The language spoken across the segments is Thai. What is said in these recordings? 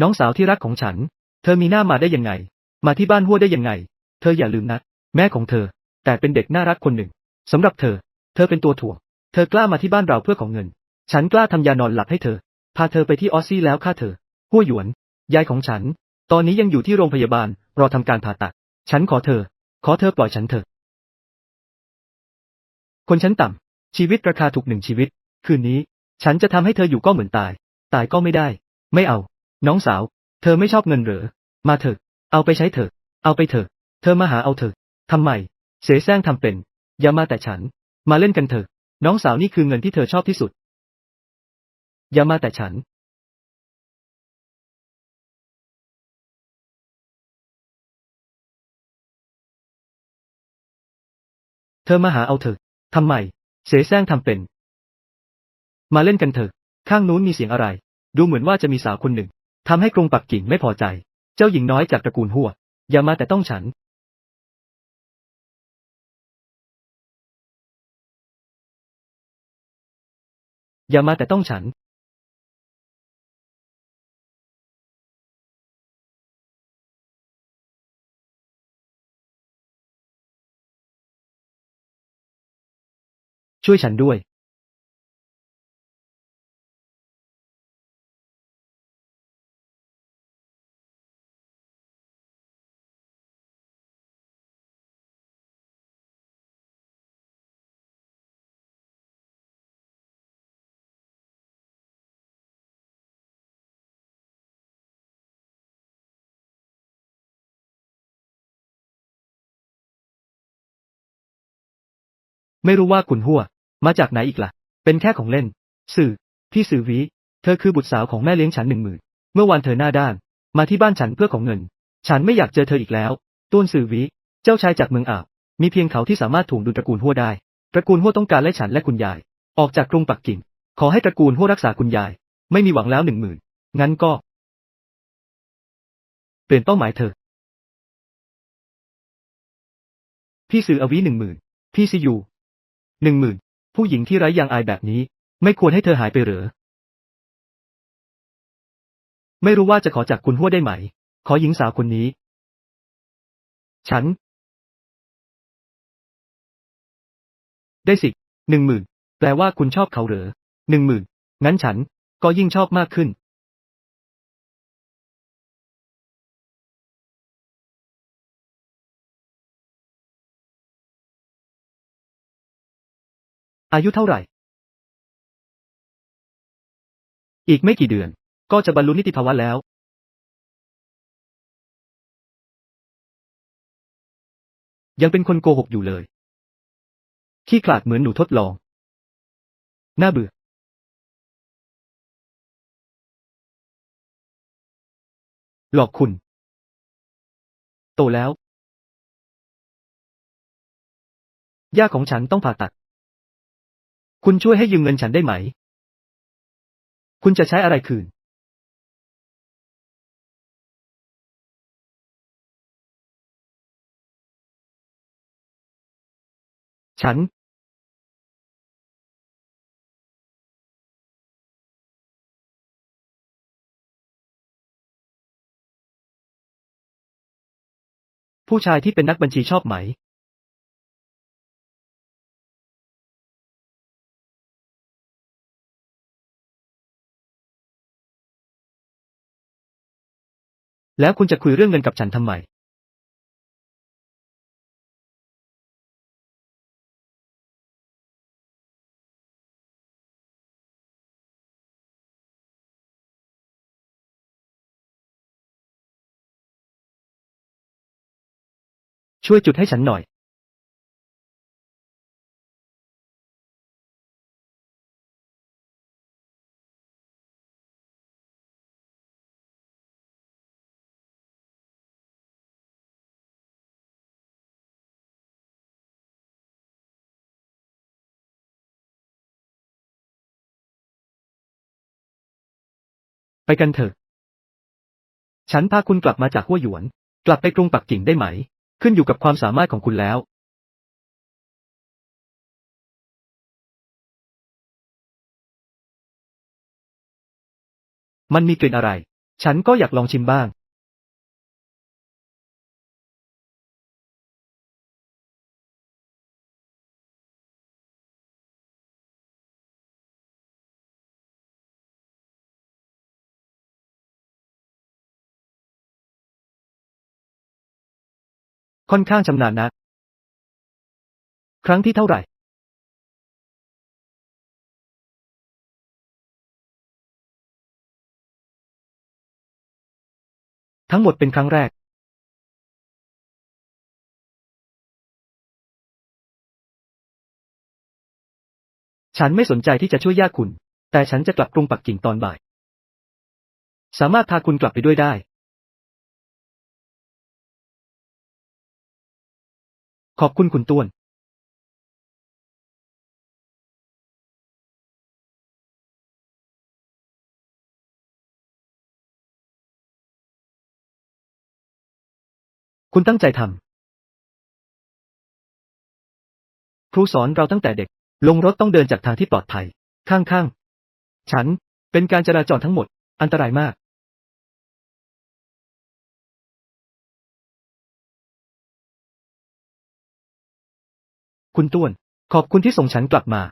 น้องสาวที่รักของฉัน เธอมีหน้ามาได้ยังไง มาที่บ้านหัวได้ยังไง เธออย่าลืมนะ แม่ของเธอ แต่เป็นเด็กน่ารักคนหนึ่งสำหรับเธอ เธอเป็นตัวถ่วง เธอกล้ามาที่บ้านเราเพื่อของเงิน ฉันกล้าทำยานอนหลับให้เธอ พาเธอไปที่ออสซี่แล้วฆ่าเธอ หัวหยวน ยายของฉัน ตอนนี้ยังอยู่ที่โรงพยาบาล รอทำการผ่าตัด ฉันขอเธอ ขอเธอปล่อยฉันเถอะ คนชั้นต่ำ ชีวิตราคาถูกหนึ่งชีวิต คืนนี้ ฉันจะทำให้เธออยู่ก็เหมือนตาย ตายก็ไม่ได้ ไม่เอา น้องสาว เธอไม่ชอบเงินเหรอ มาเถอะ เอาไปใช้เถอะ เอาไปเถอะ เธอมาหาเอาเถอะทำไม เสแสร้งทำเป็น อย่ามาแต่ฉัน มาเล่นกันเถอะ น้องสาวนี่คือเงินที่เธอชอบที่สุด อย่ามาแต่ฉันเธอมาหาเอาเถอะ ทำไม เสแสร้งทำเป็น มาเล่นกันเถอะ ข้างนู้นมีเสียงอะไร ดูเหมือนว่าจะมีสาวคนหนึ่ง ทำให้กรุงปักกิ่งไม่พอใจ เจ้าหญิงน้อยจากตระกูลหัวอย่ามาแต่ต้องฉัน อย่ามาแต่ต้องฉัน ช่วยฉันด้วย ไม่รู้ว่าคุณหัว มาจากไหนอีกละ่ะ เป็นแค่ของเล่น สื่อ พี่สื่อวี เธอคือบุตรสาวของแม่เลี้ยงฉันหนึ่งหมื่นเมื่อวานเธอหน้าด้าน มาที่บ้านฉันเพื่อของเงิน ฉันไม่อยากเจอเธออีกแล้วต้นสื่อวี เจ้าชายจากเมืองอาบ มีเพียงเขาที่สามารถถ่วงดุลตระกูลหัวได้ ตระกูลหัวต้องการไล่ฉันและคุณยาย ออกจากกรุงปักกิ่ง ขอให้ตระกูลหัวรักษาคุณยาย ไม่มีหวังแล้วหนึ่งหมื่นงั้นก็ เปลี่ยนเป้าหมายเธอ พี่สื่ออวีหนึ่งหมื่นพี่ซียู หนึ่งหมื่นผู้หญิงที่ไร้ยางอายแบบนี้ ไม่ควรให้เธอหายไปหรือ ไม่รู้ว่าจะขอจากคุณหัวได้ไหม ขอหญิงสาวคนนี้ ฉัน ได้สิหนึ่งหมื่นแปลว่าคุณชอบเขาเหรอหนึ่งหมื่นงั้นฉันก็ยิ่งชอบมากขึ้น อายุเท่าไหร่ อีกไม่กี่เดือน ก็จะบรรลุนิติภาวะแล้ว ยังเป็นคนโกหกอยู่เลย ขี้ขลาดเหมือนหนูทดลอง น่าเบื่อ หลอกคุณ โตแล้ว ย่าของฉันต้องผ่าตัด คุณช่วยให้ยืมเงินฉันได้ไหม คุณจะใช้อะไรคืน ฉัน ผู้ชายที่เป็นนักบัญชีชอบไหม แล้วคุณจะคุยเรื่องเงินกับฉันทำไมช่วยจุดให้ฉันหน่อย ไปกันเถอะ ฉันพาคุณกลับมาจากหัวหยวน กลับไปกรุงปักกิ่งได้ไหม ขึ้นอยู่กับความสามารถของคุณแล้ว มันมีกลิ่นอะไร ฉันก็อยากลองชิมบ้าง ค่อนข้างชำนาญนะครั้งที่เท่าไหร่ ทั้งหมดเป็นครั้งแรก ฉันไม่สนใจที่จะช่วยญาติคุณ แต่ฉันจะกลับกรุงปักกิ่งตอนบ่าย สามารถพาคุณกลับไปด้วยได้ ขอบคุณคุณต้วนคุณตั้งใจทำ ครูสอนเราตั้งแต่เด็ก ลงรถต้องเดินจากทางที่ปลอดภัย ข้างๆ ฉัน เป็นการจราจรทั้งหมด อันตรายมาก คุณต้วน ขอบคุณที่ส่งฉันกลับมา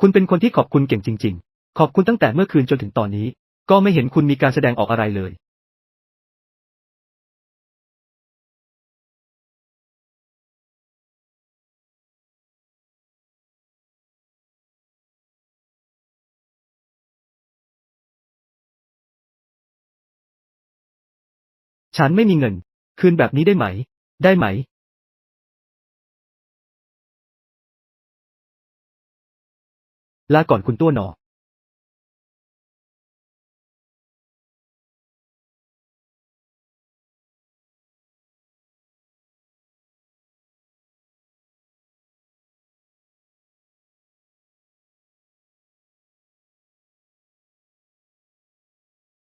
คุณเป็นคนที่ขอบคุณเก่งจริง ๆ ขอบคุณตั้งแต่เมื่อคืนจนถึงตอนนี้ ก็ไม่เห็นคุณมีการแสดงออกอะไรเลย ฉันไม่มีเงิน คืนแบบนี้ได้ไหม ได้ไหม ลาก่อนคุณตัวหนอ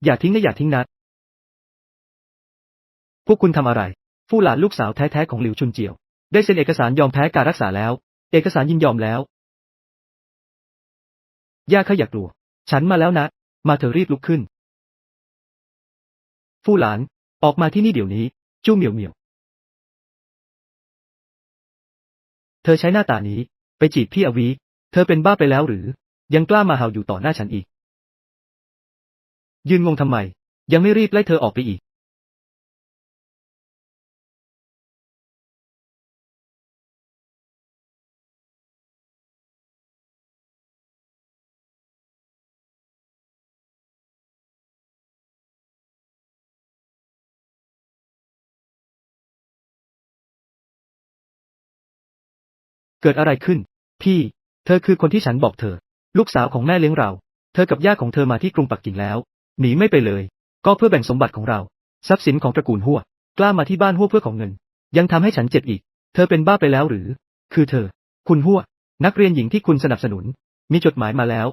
อย่าทิ้งนะอย่าทิ้งนะ พวกคุณทำอะไร ฟู่หลานลูกสาวแท้ๆของหลิวชุนเจียว ได้เซ็นเอกสารยอมแพ้การรักษาแล้ว เอกสารยินยอมแล้ว ย่าข้าอย่ากลัว ฉันมาแล้วนะ มาเธอรีบลุกขึ้น ฟู่หลาน ออกมาที่นี่เดี๋ยวนี้ จู้เหมียวเหมียว เธอใช้หน้าตานี้ ไปจีบพี่อวี เธอเป็นบ้าไปแล้วหรือ ยังกล้ามาเห่าอยู่ต่อหน้าฉันอีก ยืนงงทำไม ยังไม่รีบไล่เธอออกไปอีก เกิดอะไรขึ้น พี่ เธอคือคนที่ฉันบอกเธอ ลูกสาวของแม่เลี้ยงเรา เธอกับย่าของเธอมาที่กรุงปักกิ่งแล้ว หนีไม่ไปเลย ก็เพื่อแบ่งสมบัติของเรา ทรัพย์สินของตระกูลหัวกล้ามาที่บ้านหัวเพื่อของเงิน ยังทำให้ฉันเจ็บอีก เธอเป็นบ้าไปแล้วหรือ คือเธอ คุณหัวนักเรียนหญิงที่คุณสนับสนุน มีจดหมายมาแล้ว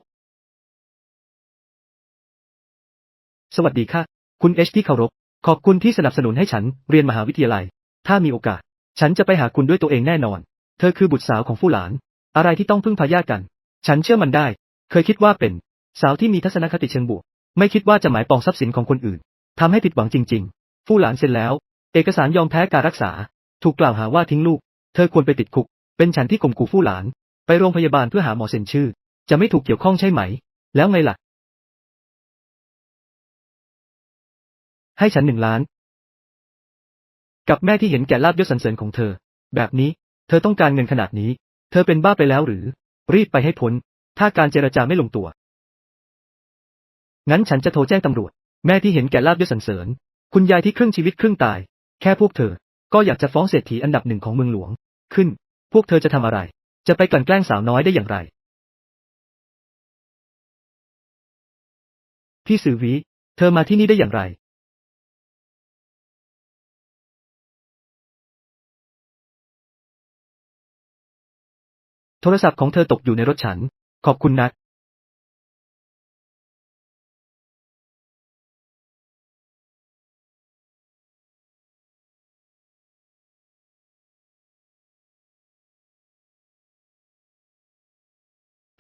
สวัสดีค่ะ คุณเอชที่เคารพ ขอบคุณที่สนับสนุนให้ฉันเรียนมหาวิทยาลัย ถ้ามีโอกาส ฉันจะไปหาคุณด้วยตัวเองแน่นอน เธอคือบุตรสาวของฟู่หลาน อะไรที่ต้องพึ่งพาญาติกัน ฉันเชื่อมันได้ เคยคิดว่าเป็น สาวที่มีทัศนคติเชิงบวก ไม่คิดว่าจะหมายปองทรัพย์สินของคนอื่นทำให้ผิดหวังจริง ๆ ฟู่หลานเซ็นแล้ว เอกสารยอมแพ้การรักษา ถูกกล่าวหาว่าทิ้งลูก เธอควรไปติดคุก เป็นฉันที่ข่มขู่ฟู่หลาน ไปโรงพยาบาลเพื่อหาหมอเซ็นชื่อ จะไม่ถูกเกี่ยวข้องใช่ไหม แล้วไงล่ะ ให้ฉันหนึ่งล้าน กับแม่ที่เห็นแก่ลาบยศสรรเสริญของเธอ แบบนี้ เธอต้องการเงินขนาดนี้ เธอเป็นบ้าไปแล้วหรือ รีบไปให้พ้น ถ้าการเจรจาไม่ลงตัว งั้นฉันจะโทรแจ้งตำรวจ แม่ที่เห็นแก่ลาบยศสรรเสริญ คุณยายที่ครึ่งชีวิตครึ่งตาย แค่พวกเธอ ก็อยากจะฟ้องเศรษฐีอันดับหนึ่งของเมืองหลวง ขึ้น พวกเธอจะทำอะไร จะไปกลั่นแกล้งสาวน้อยได้อย่างไร พี่สือวี เธอมาที่นี่ได้อย่างไร โทรศัพท์ของเธอตกอยู่ในรถฉัน ขอบคุณนัก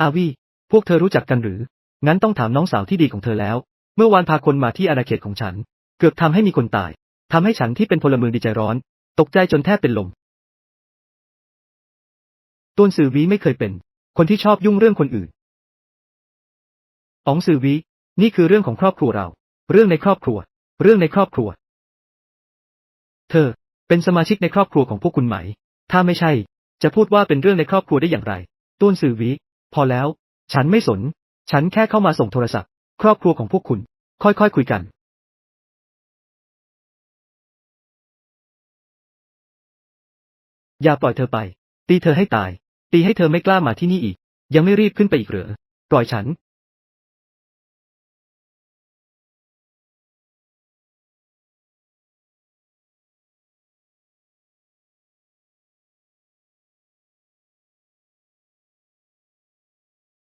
อาวีพวกเธอรู้จักกันหรือ งั้นต้องถามน้องสาวที่ดีของเธอแล้ว เมื่อวานพาคนมาที่อาณาเขตของฉัน เกือบทำให้มีคนตายทำให้ฉันที่เป็นพลเมืองดีใจร้อน ตกใจจนแทบเป็นลม ต้นสื่อวีไม่เคยเป็น คนที่ชอบยุ่งเรื่องคนอื่นอ๋องสื่อวีนี่คือเรื่องของครอบครัวเรา เรื่องในครอบครัว เรื่องในครอบครัว เธอ เป็นสมาชิกในครอบครัวของพวกคุณไหม ถ้าไม่ใช่ จะพูดว่าเป็นเรื่องในครอบครัวได้อย่างไรต้นสื่อวีพอแล้ว ฉันไม่สน ฉันแค่เข้ามาส่งโทรศัพท์ ครอบครัวของพวกคุณ ค่อยๆคคุยกันอย่าปล่อยเธอไป ตีเธอให้ตาย ตีให้เธอไม่กล้ามาที่นี่อีก ยังไม่รีบขึ้นไปอีกเหรอ ปล่อยฉัน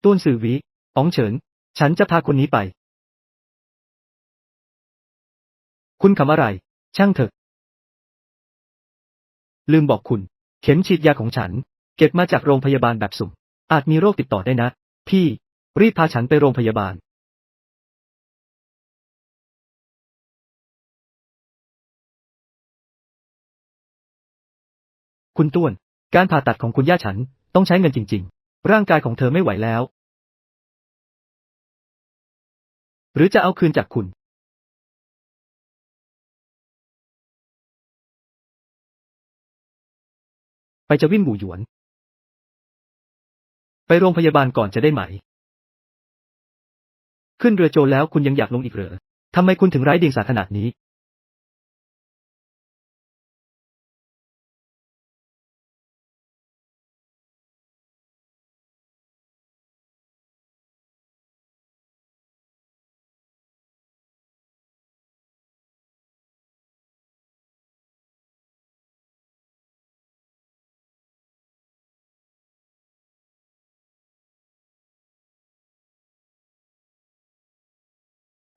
ต้นสื่อวิอ๋องเฉิน ฉันจะพาคนนี้ไป คุณคำอะไร ช่างเถอะ ลืมบอกคุณ เข็มฉีดยาของฉัน เก็บมาจากโรงพยาบาลแบบสุ่ม อาจมีโรคติดต่อได้นะ พี่ รีบพาฉันไปโรงพยาบาล คุณต้วน การผ่าตัดของคุณย่าฉันต้องใช้เงินจริง ๆ ร่างกายของเธอไม่ไหวแล้ว หรือจะเอาคืนจากคุณไปจะวิ่นหมู่หยวน ไปโรงพยาบาลก่อนจะได้ไหม ขึ้นเรือโจรแล้วคุณยังอยากลงอีกเหรอทำไมคุณถึงไร้เดียงสาขนาดนี้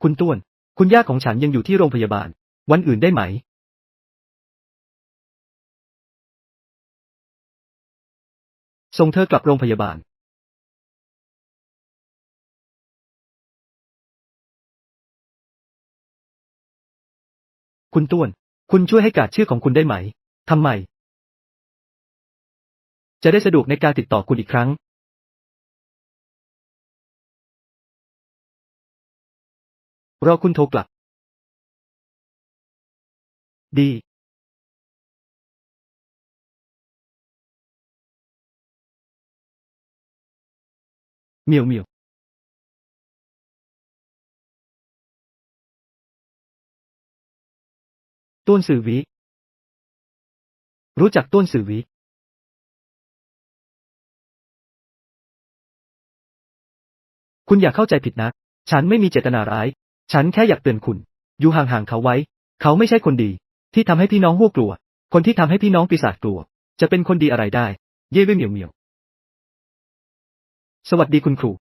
คุณต้วน คุณย่าของฉันยังอยู่ที่โรงพยาบาล วันอื่นได้ไหม ส่งเธอกลับโรงพยาบาล คุณต้วน คุณช่วยให้กาดชื่อของคุณได้ไหม ทำไม จะได้สะดวกในการติดต่อคุณอีกครั้ง รอคุณโทรกลับ ดี เมียวเมียวต้นสื่อวิ รู้จักต้นสื่อวิคุณอย่าเข้าใจผิดนะ ฉันไม่มีเจตนาร้าย ฉันแค่อยากเตือนคุณ อยู่ห่างๆเขาไว้ เขาไม่ใช่คนดี ที่ทำให้พี่น้องหัวกลัว คนที่ทำให้พี่น้องปีศาจกลัว จะเป็นคนดีอะไรได้ เย่เว่เหมียวเหมียว สวัสดีคุณครู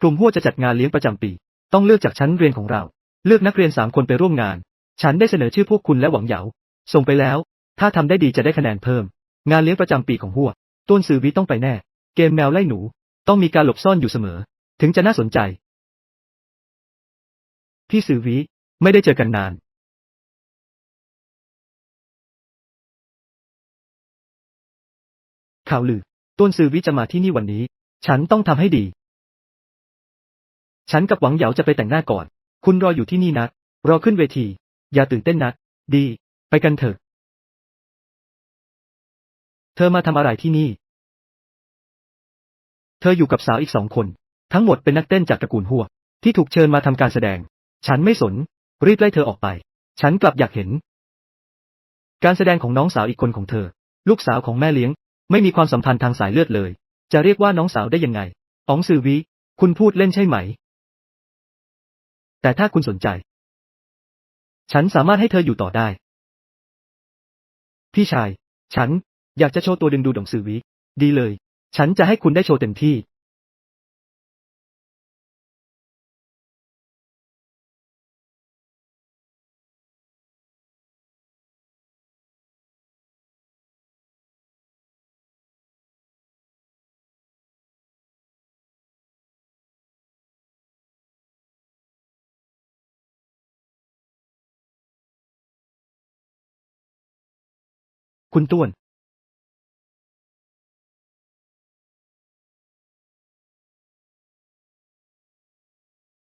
กลุ่มหัวจะจัดงานเลี้ยงประจำปี ต้องเลือกจากชั้นเรียนของเรา เลือกนักเรียนสามคนไปร่วมงาน ฉันได้เสนอชื่อพวกคุณและหวังเหยา ส่งไปแล้ว ถ้าทำได้ดีจะได้คะแนนเพิ่ม งานเลี้ยงประจำปีของหัวต้นซือวิต้องไปแน่ เกมแมวไล่หนู ต้องมีการหลบซ่อนอยู่เสมอ ถึงจะน่าสนใจ พี่ซือวิ ไม่ได้เจอกันนานข่าวลือต้นซือวิจะมาที่นี่วันนี้ ฉันต้องทำให้ดี ฉันกับหวังเหยาจะไปแต่งหน้าก่อน คุณรออยู่ที่นี่นะ รอขึ้นเวที อย่าตื่นเต้นนะ ดี ไปกันเถอะ เธอมาทำอะไรที่นี่ เธออยู่กับสาวอีกสองคน ทั้งหมดเป็นนักเต้นจากตระกูลหัว ที่ถูกเชิญมาทำการแสดง ฉันไม่สน รีบไล่เธอออกไป ฉันกลับอยากเห็น การแสดงของน้องสาวอีกคนของเธอ ลูกสาวของแม่เลี้ยง ไม่มีความสัมพันธ์ทางสายเลือดเลย จะเรียกว่าน้องสาวได้ยังไงอ๋องซือวิคุณพูดเล่นใช่ไหม แต่ถ้าคุณสนใจ ฉันสามารถให้เธออยู่ต่อได้ พี่ชาย ฉันอยากจะโชว์ตัวดึงดูดองซือวิดีเลย ฉันจะให้คุณได้โชว์เต็มที่ คุณต้วน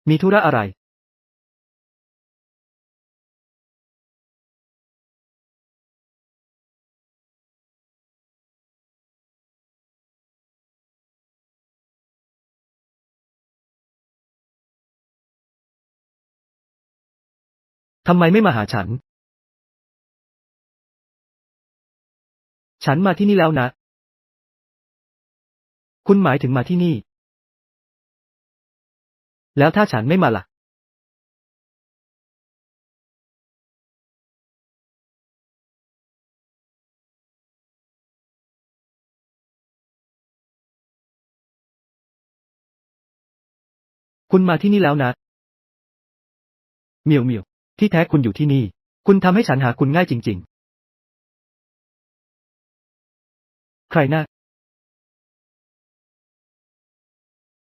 มีธุระอะไร ทำไมไม่มาหาฉัน ฉันมาที่นี่แล้วนะ คุณหมายถึงมาที่นี่ แล้วถ้าฉันไม่มาล่ะ คุณมาที่นี่แล้วนะเหมียวเหมียวที่แท้คุณอยู่ที่นี่ คุณทำให้ฉันหาคุณง่ายจริง ๆ ใครนะ